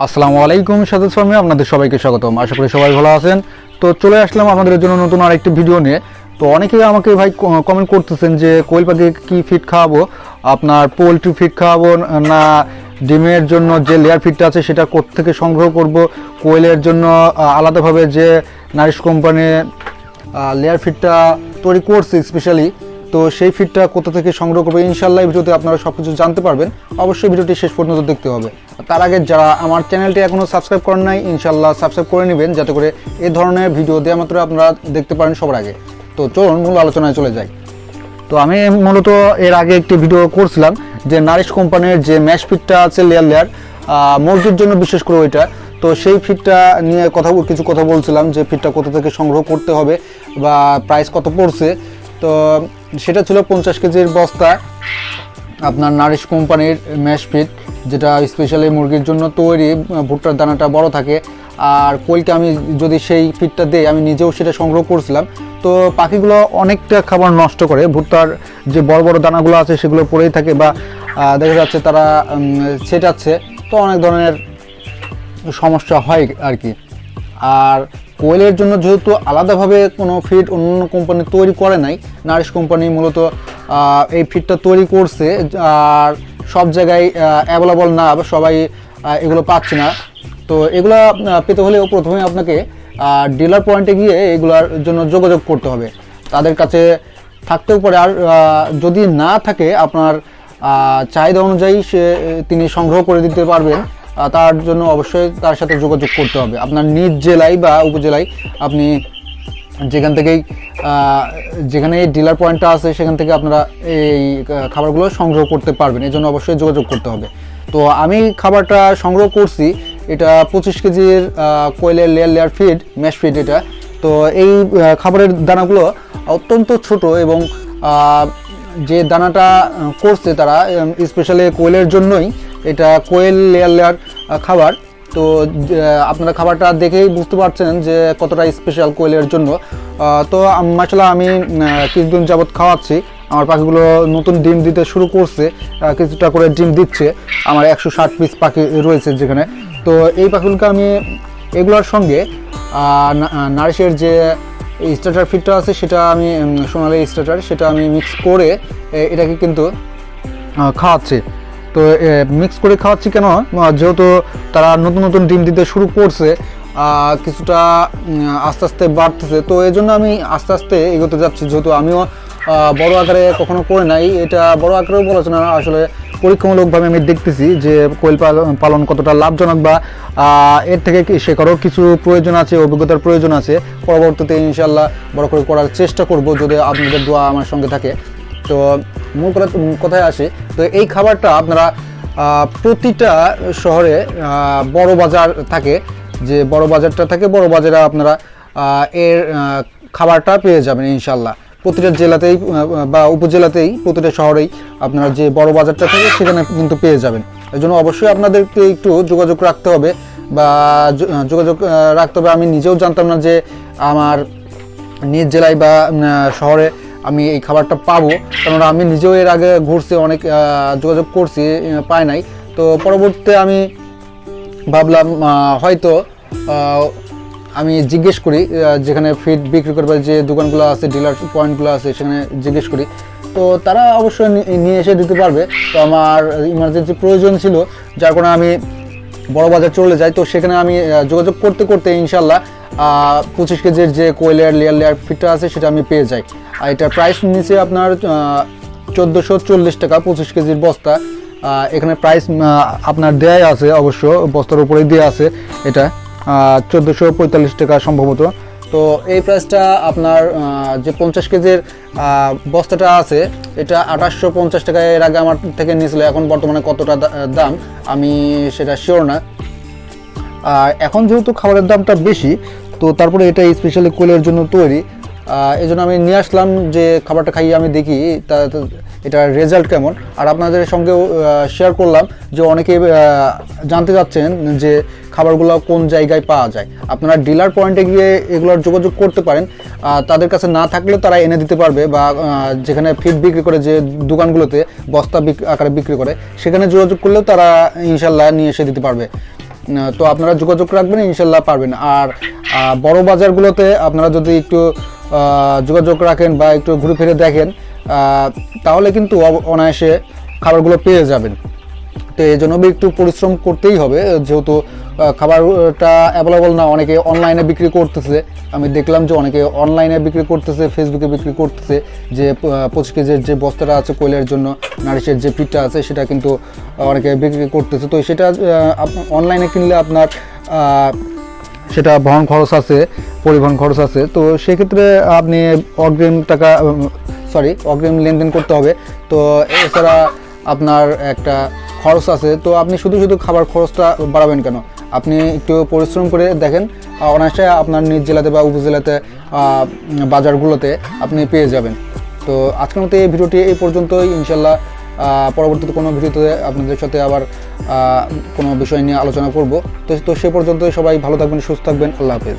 আসসালামু আলাইকুম সাদত ফার্মে আপনাদের সবাইকে স্বাগতম। আশা করি সবাই ভালো আছেন। তো চলে আসলাম আপনাদের জন্য নতুন আরেকটি ভিডিও নিয়ে। তো অনেকেই আমাকে ভাই কমেন্ট করতেছেন যে, কোয়েল পাখি কী ফিড খাওয়াবো? আপনার পোলট্রি ফিড খাওয়াবো না ডিমের জন্য যে লেয়ার ফিডটা আছে সেটা থেকে সংগ্রহ করব? কোয়েলের জন্য আলাদাভাবে যে নারিশ কোম্পানি লেয়ার ফিডটা তৈরি করছে স্পেশালি তো সেই ফিডটা কোথা থেকে সংগ্রহ করব ইনশাল্লাহ ভিডিওতে আপনারা সব কিছু জানতে পারবেন। অবশ্যই ভিডিওটি শেষ পর্যন্ত দেখতে হবে। তার আগে যারা আমার চ্যানেলটি এখনও সাবস্ক্রাইব করেন নাই ইনশাল্লাহ সাবস্ক্রাইব করে নেবেন যাতে করে এ ধরনের ভিডিও দেওয়া মাত্র আপনারা দেখতে পারেন সবার আগে। তো চলুন, মূল আলোচনায় চলে যাই। তো আমি মূলত এর আগে একটি ভিডিও করছিলাম যে নারিশ কোম্পানির যে ম্যাশ ফিটটা আছে লেয়ার লেয়ার মুরগির জন্য বিশেষ করে ওইটা। তো সেই ফিটটা নিয়ে কথা কিছু কথা বলছিলাম যে ফিটটা কোথা থেকে সংগ্রহ করতে হবে বা প্রাইস কত পড়ছে। তো সেটা ছিল পঞ্চাশ কেজির বস্তা। আপনার নারিশ কোম্পানির ম্যাশ ফিট যেটা স্পেশালি মুরগির জন্য তৈরি, ভুট্টার দানাটা বড় থাকে। আর কোয়েলকে আমি যদি সেই ফিটটা দেই, আমি নিজেও সেটা সংগ্রহ করছিলাম। তো পাখিগুলো অনেকটা খাবার নষ্ট করে। ভুট্টার যে বড় বড় দানাগুলো আছে, সেগুলো পড়েই থাকে বা দেখা যাচ্ছে তারা ছেটাচ্ছে। তো অনেক ধরনের সমস্যা হয় আর কি। আর কোয়েলের জন্য যেহেতু আলাদাভাবে কোনো ফিড অন্য কোম্পানি তৈরি করে নাই, নারিশ কোম্পানি মূলত এই ফিডটা তৈরি করছে, আর সব জায়গায় অ্যাভেলেবল না সবাই এগুলো পাচ্ছে না। তো এগুলো পেতে হলেও প্রথমে আপনাকে ডিলার পয়েন্টে গিয়ে এগুলোর জন্য যোগাযোগ করতে হবে। তাদের কাছে থাকতেও পারে, আর যদি না থাকে, আপনার চাহিদা অনুযায়ী সে, তিনি সংগ্রহ করে দিতে পারবেন। তার জন্য অবশ্যই তার সাথে যোগাযোগ করতে হবে। আপনার নিজ জেলায় বা উপজেলায় আপনি যেখান থেকেই যেখানে এই ডিলার পয়েন্টটা আছে, সেখান থেকে আপনারা এই খাবারগুলো সংগ্রহ করতে পারবেন। এই জন্য অবশ্যই যোগাযোগ করতে হবে। তো আমি খাবারটা সংগ্রহ করছি। এটা পঁচিশ কেজির কোয়েলের layer layer feed mash feed এটা। তো এই খাবারের দানাগুলো অত্যন্ত ছোট এবং যে দানাটা করছে তারা স্পেশালি কোয়েলের জন্যই এটা কোয়েল লেয়ার লেয়ার খাবার। তো আপনারা খাবারটা দেখেই বুঝতে পারছেন যে কতটা স্পেশাল কোয়েলের জন্য। তো মাসালা আমি কিছুদিন যাবৎ খাওয়াচ্ছি। আমার পাখিগুলো নতুন ডিম দিতে শুরু করছে কিছুটা করে ডিম দিচ্ছে। আমার একশো ষাট পিস পাখি রয়েছে যেখানে। তো, এই পাখিগুলোকে আমি এগুলোর সঙ্গে নারিশের যে স্টার্টার ফিটটা আছে, সেটা আমি সোনালি স্টার্টার সেটা আমি মিক্স করে এটাকে কিন্তু খাওয়াচ্ছি। তো মিক্স করে খাওয়াচ্ছি কেন? যেহেতু তারা নতুন নতুন ডিম দিতে শুরু করছে কিছুটা আস্তে আস্তে বাড়তেছে। তো এই জন্য আমি আস্তে আস্তে এগোতে যাচ্ছি। যেহেতু আমিও বড় আকারে কখনো করে নাই। এটা বড় আকারেও বলা না। আসলে পরীক্ষামূলকভাবে আমি দেখতেছি যে কোয়েল পালন- কতটা লাভজনক বা এর থেকে শেখারও কিছু প্রয়োজন আছে, অভিজ্ঞতার প্রয়োজন আছে। পরবর্তীতে ইনশাল্লাহ বড় করে করার চেষ্টা করব যদি আপনাদের দোয়া আমার সঙ্গে থাকে। তো মূল কথা কথায় আসে, তো এই খাবারটা আপনারা প্রতিটা শহরে বড় বাজার থাকে, যে বড় বাজারটা থাকে, বড় বাজারে আপনারা এর খাবারটা পেয়ে যাবেন ইনশাল্লাহ প্রতিটা জেলাতেই বা উপজেলাতেই, প্রতিটা শহরেই আপনারা যে বড় বাজারটা থাকে, সেখানে কিন্তু পেয়ে যাবেন। এই জন্য অবশ্যই আপনাদেরকে একটু যোগাযোগ রাখতে হবে, বা যোগাযোগ রাখতে হবে। আমি নিজেও জানতাম না যে আমার নিজ জেলায় বা শহরে আমি এই খাবারটা পাবো। কেননা আমি নিজেও এর আগে ঘুরছি, অনেক যোগাযোগ করছি পাই নাই। তো পরবর্তীতে আমি ভাবলাম হয়তো আমি জিজ্ঞেস করি যেখানে ফিড বিক্রি করবার যে দোকানগুলো আছে ডিলার পয়েন্টগুলো আছে, সেখানে জিজ্ঞেস করি। তো তারা অবশ্যই নিয়ে এসে দিতে পারবে। তো আমার ইমার্জেন্সি প্রয়োজন ছিল, যার কারণে আমি বড় বাজার চলে যায়, তো সেখানে আমি যোগাযোগ করতে করতে ইনশাল্লাহ পঁচিশ কেজির যে কোয়েলের লেয়ার লেয়ার ফিটটা আছে সেটা আমি পেয়ে যাই। আর এটার প্রাইস নিচে আপনার চোদ্দোশো চল্লিশ টাকা পঁচিশ কেজির বস্তা। এখানে প্রাইস আপনার দেয় আছে অবশ্য, বস্তার উপরেই দেওয়া আছে এটা। চোদ্দোশো পঁয়তাল্লিশ টাকা সম্ভবত। তো এই প্রাইসটা আপনার যে পঞ্চাশ কেজির বস্তাটা আছে, এটা আঠাশশো পঞ্চাশ টাকা এর আগে আমার থেকে নিয়েছিল, এখন বর্তমানে কতটা দাম, আমি সেটা শিওর না। আর এখন যেহেতু খাবারের দামটা বেশি, তো তারপরে এটা স্পেশালি কোলের জন্য তৈরি। এই জন্য আমি নিয়ে আসলাম যে খাবারটা খাইয়ে আমি দেখি তা- এটার রেজাল্ট কেমন? আর আপনাদের সঙ্গেও শেয়ার করলাম যে অনেকে জানতে চাচ্ছেন যে খাবারগুলো কোন জায়গায় পাওয়া যায়। আপনারা ডিলার পয়েন্টে গিয়ে এগুলোর যোগাযোগ করতে পারেন। তাদের কাছে না থাকলেও তারা এনে দিতে পারবে বা যেখানে ফিড বিক্রি করে যে দোকানগুলোতে বস্তা আকারে বিক্রি করে, সেখানে যোগাযোগ করলেও তারা ইনশাল্লাহ নিয়ে এসে দিতে পারবে। তো আপনারা যোগাযোগ রাখবেন, ইনশাল্লাহ পারবেন। আর বড় বাজারগুলোতে আপনারা যদি একটু যোগাযোগ রাখেন বা একটু ঘুরে ফিরে দেখেন তাহলে কিন্তু অনায়াসে খাবারগুলো পেয়ে যাবেন। তো এই জন্য একটু পরিশ্রম করতেই হবে, যেহেতু খাবারটা অ্যাভেলেবল না, অনেকে অনলাইনে বিক্রি করতেছে। আমি দেখলাম যে অনেকে অনলাইনে বিক্রি করতেছে ফেসবুকে বিক্রি করতেছে, যে পঁচিশ কেজির যে বস্তাটা আছে কোয়েলের জন্য, নারিশের যে পিঠটা আছে, সেটা কিন্তু অনেকে বিক্রি করতেছে। তো সেটা অনলাইনে কিনলে আপনার সেটা বহন খরচ আছে, পরিবহন খরচ আছে। তো সেক্ষেত্রে আপনি অগ্রিম টাকা সরি অগ্রিম লেনদেন করতে হবে। তো এছাড়া আপনার একটা খরচ আছে। তো আপনি শুধু শুধু খাবার খরচটা বাড়াবেন কেন? আপনি একটু পরিশ্রম করে দেখেন অনায়াসে আপনার নিজ জেলাতে বা উপজেলাতে বাজারগুলোতে আপনি পেয়ে যাবেন। তো আজকের মতো এই ভিডিওটি এই পর্যন্তই। ইনশাল্লাহ পরবর্তীতে কোনো ভিডিওতে আপনাদের সাথে আবার কোনো বিষয় নিয়ে আলোচনা করব। তো সে পর্যন্ত সবাই ভালো থাকবেন, সুস্থ থাকবেন। আল্লাহ হাফেজ।